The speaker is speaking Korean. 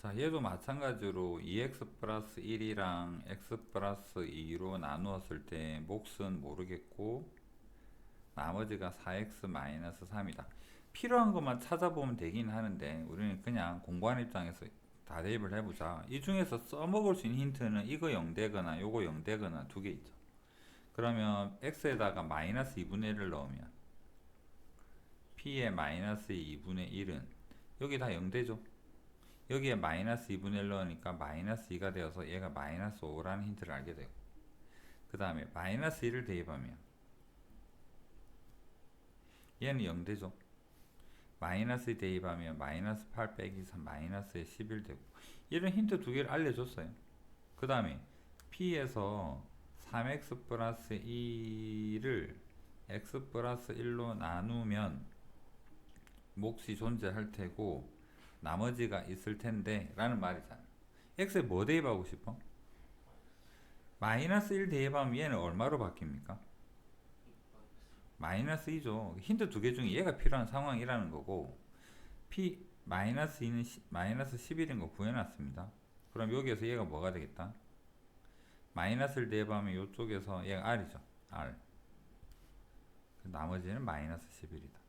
자, 얘도 마찬가지로 2x 플러스 1이랑 x 플러스 2로 나누었을 때 몫은 모르겠고 나머지가 4x 마이너스 3이다. 필요한 것만 찾아보면 되긴 하는데 우리는 그냥 공부하는 입장에서 다 대입을 해보자. 이 중에서 써먹을 수 있는 힌트는 이거 0되거나 요거 0되거나 두 개 있죠. 그러면 x에다가 마이너스 2분의 1을 넣으면 p의 마이너스 2분의 1은 여기 다 0되죠. 여기에 마이너스 2분의 1 넣으니까 마이너스 2가 되어서 얘가 마이너스 5라는 힌트를 알게 되고 그 다음에 마이너스 1을 대입하면 얘는 0되죠. 마이너스 2 대입하면 마이너스 8 빼기 3 마이너스에 11 되고 이런 힌트 두 개를 알려줬어요. 그 다음에 p에서 3x 플러스 2를 x 플러스 1로 나누면 몫이 존재할 테고 나머지가 있을 텐데 라는 말이잖아. x에 뭐 대입하고 싶어? 마이너스 1 대입하면 얘는 얼마로 바뀝니까? 마이너스 2죠. 힌트 두 개 중에 얘가 필요한 상황이라는 거고 p 마이너스 2는 시- 마이너스 11인 거 구해놨습니다. 그럼 여기에서 얘가 뭐가 되겠다? 마이너스를 대입하면 이쪽에서 얘가 r이죠. r. 그 나머지는 마이너스 11이다.